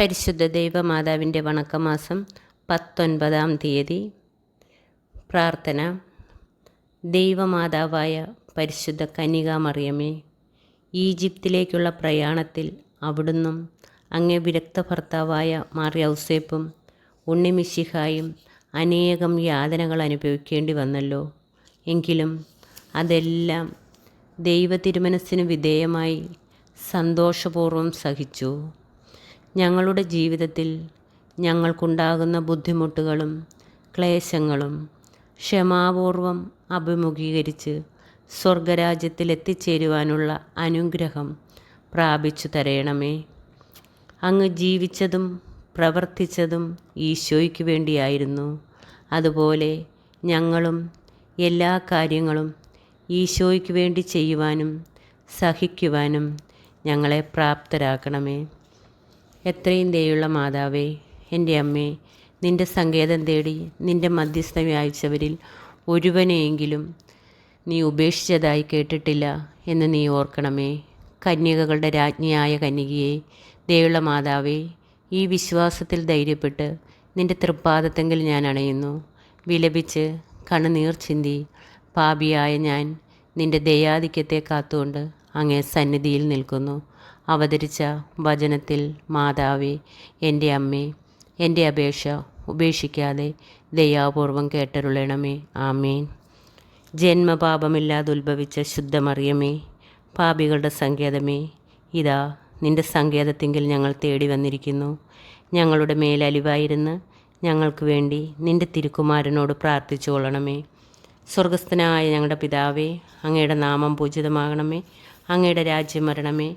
പരിശുദ്ധ ദൈവമാതാവിന്റെ വണക്കമാസം പത്തൊൻപതാം തീയതി. പ്രാർത്ഥന. ദൈവമാതാവായ പരിശുദ്ധ കന്യകാമറിയമേ ഈജിപ്തിലേക്കുള്ള പ്രയാണത്തിൽ അവിടുന്നും അങ്ങേ വിരക്ത ഭർത്താവായ മാറിയൗസേപ്പും ഉണ്ണിമിശിഹായും അനേകം യാതനകൾ അനുഭവിക്കേണ്ടി വന്നല്ലോ. എങ്കിലും അതെല്ലാം ദൈവ തിരുമനസ്സിന് വിധേയമായി സന്തോഷപൂർവം സഹിച്ചു. ഞങ്ങളുടെ ജീവിതത്തിൽ ഞങ്ങൾക്കുണ്ടാകുന്ന ബുദ്ധിമുട്ടുകളും ക്ലേശങ്ങളും ക്ഷമാപൂർവം അഭിമുഖീകരിച്ച് സ്വർഗരാജ്യത്തിൽ എത്തിച്ചേരുവാനുള്ള അനുഗ്രഹം പ്രാപിച്ചു തരയണമേ അങ്ങ് ജീവിച്ചതും പ്രവർത്തിച്ചതും ഈശോയ്ക്ക് വേണ്ടിയായിരുന്നു. അതുപോലെ ഞങ്ങളും എല്ലാ കാര്യങ്ങളും ഈശോയ്ക്ക് വേണ്ടി ചെയ്യുവാനും സഹിക്കുവാനും ഞങ്ങളെ പ്രാപ്തരാക്കണമേ. എത്രയും ദയുള്ള മാതാവേ എന്റെ അമ്മേ നിന്റെ സങ്കേതം തേടി നിന്റെ മധ്യസ്ഥം വായിച്ചവരിൽ ഒരുവനെയെങ്കിലും നീ ഉപേക്ഷിച്ചതായി കേട്ടിട്ടില്ല എന്ന് നീ ഓർക്കണമേ. കന്യകകളുടെ രാജ്ഞിയായ കന്യകയെ ദയുള്ള മാതാവേ ഈ വിശ്വാസത്തിൽ ധൈര്യപ്പെട്ട് നിന്റെ തൃപ്പാദത്തെങ്കിൽ ഞാൻ അണയുന്നു. വിലപിച്ച് കണ്ണുനീർ ചിന്തി പാപിയായ ഞാൻ നിന്റെ ദയാധിക്യത്തെ കാത്തുകൊണ്ട് അങ്ങേ സന്നിധിയിൽ നിൽക്കുന്നു. അവതരിച്ച വചനത്തിൽ മാതാവേ എന്റെ അമ്മേ എന്റെ അപേക്ഷ ഉപേക്ഷിക്കാതെ ദയാപൂർവം കേട്ടരുളണമേ. ആമേൻ. ജന്മപാപമില്ലാതെ ഉത്ഭവിച്ച ശുദ്ധമറിയമേ പാപികളുടെ സങ്കേതമേ ഇതാ നിന്റെ സങ്കേതത്തെങ്കിൽ ഞങ്ങൾ തേടി വന്നിരിക്കുന്നു. ഞങ്ങളുടെ മേലലിവായിരുന്ന് ഞങ്ങൾക്ക് വേണ്ടി നിന്റെ തിരുക്കുമാരനോട് പ്രാർത്ഥിച്ചുകൊള്ളണമേ. സ്വർഗസ്ഥനായ ഞങ്ങളുടെ പിതാവേ അങ്ങയുടെ നാമം പൂജിതമാകണമേ. അങ്ങയുടെ രാജ്യം വരണമേ.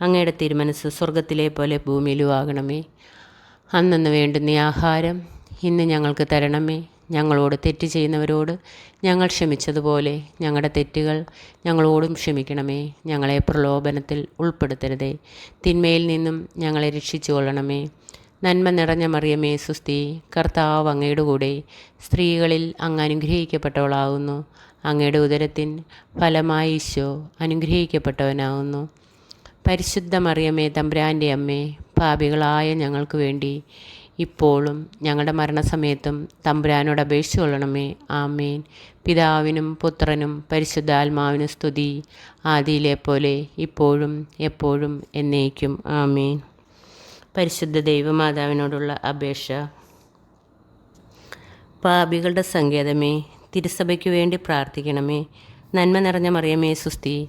അങ്ങയുടെ തിരുമനസ് സ്വർഗത്തിലെ പോലെ ഭൂമിയിലും ആകണമേ അന്നു വേണ്ടുന്ന ആഹാരം ഇന്ന് ഞങ്ങൾക്ക് തരണമേ. ഞങ്ങളോട് തെറ്റ് ചെയ്യുന്നവരോട് ഞങ്ങൾ ക്ഷമിച്ചതുപോലെ ഞങ്ങളുടെ തെറ്റുകൾ ഞങ്ങളോടും ക്ഷമിക്കണമേ. ഞങ്ങളെ പ്രലോഭനത്തിൽ ഉൾപ്പെടുത്തരുതേ. തിന്മയിൽ നിന്നും ഞങ്ങളെ രക്ഷിച്ചു കൊള്ളണമേ നന്മ നിറഞ്ഞ മറിയമേ സുസ്തി കർത്താവ് അങ്ങയുടെ കൂടെ സ്ത്രീകളിൽ അങ്ങ് അനുഗ്രഹിക്കപ്പെട്ടവളാകുന്നു. അങ്ങയുടെ ഉദരത്തിൻ ഫലമായി ഈശോ അനുഗ്രഹിക്കപ്പെട്ടവനാകുന്നു. പരിശുദ്ധ മറിയമ്മേ തമ്പ്രാന്റെ അമ്മേ പാപികളായ ഞങ്ങൾക്ക് വേണ്ടി ഇപ്പോഴും ഞങ്ങളുടെ മരണസമയത്തും തമ്പുരാനോട് അപേക്ഷിച്ചു കൊള്ളണമേ. ആമേൻ. പിതാവിനും പുത്രനും പരിശുദ്ധാത്മാവിനും സ്തുതി. ആദിയിലെ പോലെ ഇപ്പോഴും എപ്പോഴും എന്നേക്കും. ആമേൻ. പരിശുദ്ധ ദൈവമാതാവിനോടുള്ള അപേക്ഷ. പാപികളുടെ സങ്കേതമേ തിരുസഭയ്ക്ക് വേണ്ടി പ്രാർത്ഥിക്കണമേ. നന്മ നിറഞ്ഞ മറിയമേ സുസ്തി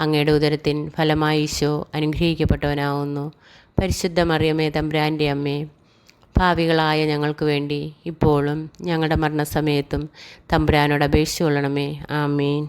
അങ്ങയുടെ ഉദരത്തിൻ ഫലമായി ഈശോ അനുഗ്രഹിക്കപ്പെട്ടവനാവുന്നു. പരിശുദ്ധ മറിയമേ തമ്പ്രാന്റെ അമ്മേ ഭാവികളായ ഞങ്ങൾക്ക് വേണ്ടി ഇപ്പോഴും ഞങ്ങളുടെ മരണസമയത്തും തമ്പുരാനോട് അപേക്ഷിച്ചു കൊള്ളണമേ. ആമീൻ.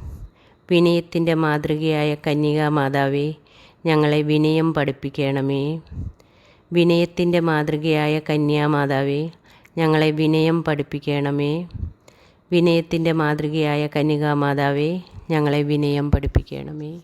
വിനയത്തിന്റെ മാതൃകയായ കന്യകാ മാതാവേ ഞങ്ങളെ വിനയം പഠിപ്പിക്കണമേ. വിനയത്തിന്റെ മാതൃകയായ കന്യാമാതാവേ ഞങ്ങളെ വിനയം പഠിപ്പിക്കണമേ. വിനയത്തിന്റെ മാതൃകയായ കന്യകാ മാതാവേ ഞങ്ങളെ വിനയം പഠിപ്പിക്കണമേ.